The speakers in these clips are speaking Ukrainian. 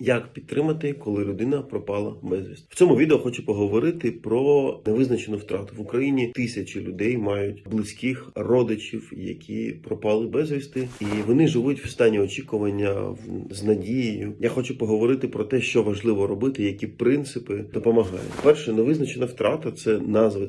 Як підтримати, коли людина пропала безвість? В цьому відео хочу поговорити про невизначену втрату в Україні. Тисячі людей мають близьких родичів, які пропали безвісти, і вони живуть в стані очікування з надією. Я хочу поговорити про те, що важливо робити, які принципи допомагають. Перше, невизначена втрата це назва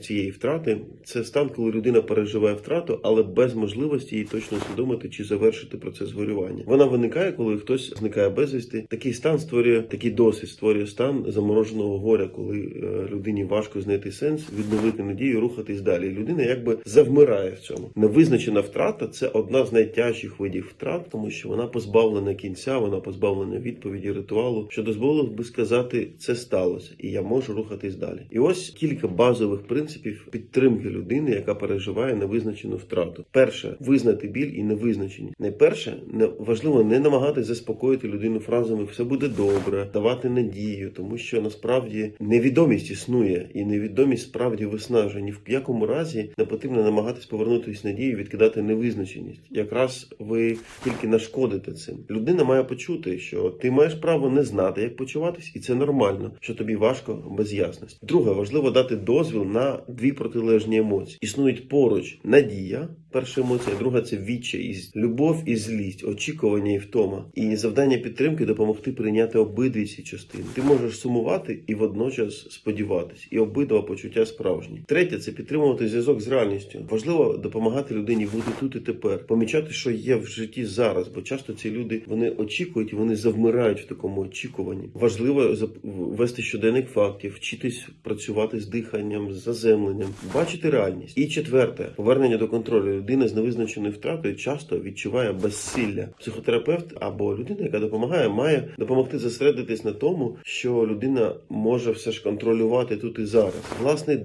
цієї, втрати. Це стан, коли людина переживає втрату, але без можливості її точно усвідомити чи завершити процес горювання. Вона виникає, коли хтось зникає безвісти. Такий стан створює такий досвід, створює стан замороженого горя, коли е, людині важко знайти сенс, відновити надію, рухатись далі. Людина якби завмирає в цьому. Невизначена втрата це одна з найтяжчих видів втрат, тому що вона позбавлена кінця, вона позбавлена відповіді ритуалу, що дозволив би сказати, це сталося, і я можу рухатись далі. І ось кілька базових принципів підтримки людини, яка переживає невизначену втрату. Перше визнати біль і невизначеність. Найперше не важливо не намагатись заспокоїти людину фразами все буде добре, давати надію, тому що насправді невідомість існує, і невідомість справді виснажує. Ні в якому разі не потрібно намагатись повернутися надію, відкидати невизначеність. Якраз ви тільки нашкодите цим. Людина має почути, що ти маєш право не знати, як почуватись, і це нормально, що тобі важко без ясності. Друге, важливо дати дозвіл на дві протилежні емоції. Існують поруч надія. Перша емоція, друга це відчай і любов і злість, очікування і втома. І завдання підтримки допомогти прийняти обидві ці частини. Ти можеш сумувати і водночас сподіватись, і обидва почуття справжні. Третє це підтримувати зв'язок з реальністю. Важливо допомагати людині бути тут і тепер, помічати, що є в житті зараз, бо часто ці люди вони очікують вони завмирають в такому очікуванні. Важливо вести щоденник фактів, вчитись працювати з диханням, з заземленням, бачити реальність. І четверте повернення до контролю. Людина з невизначеною втратою часто відчуває безсилля. Психотерапевт або людина, яка допомагає, має допомогти зосередитись на тому, що людина може все ж контролювати тут і зараз. Власний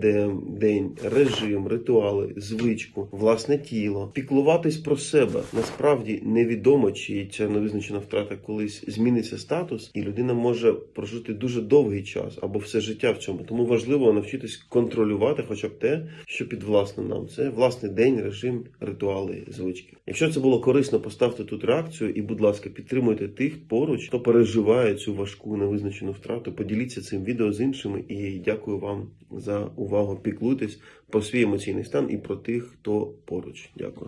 день, режим, ритуали, звичку, власне тіло, піклуватись про себе. Насправді невідомо, чи ця невизначена втрата колись зміниться статус, і людина може прожити дуже довгий час або все життя в цьому. Тому важливо навчитись контролювати, хоча б те, що підвласне нам. Це власний день, режим, ритуали, звички. Якщо це було корисно, поставте тут реакцію і, будь ласка, підтримуйте тих поруч, хто переживає цю важку невизначену втрату. Поділіться цим відео з іншими і дякую вам за увагу. Піклуйтесь про свій емоційний стан і про тих, хто поруч. Дякую.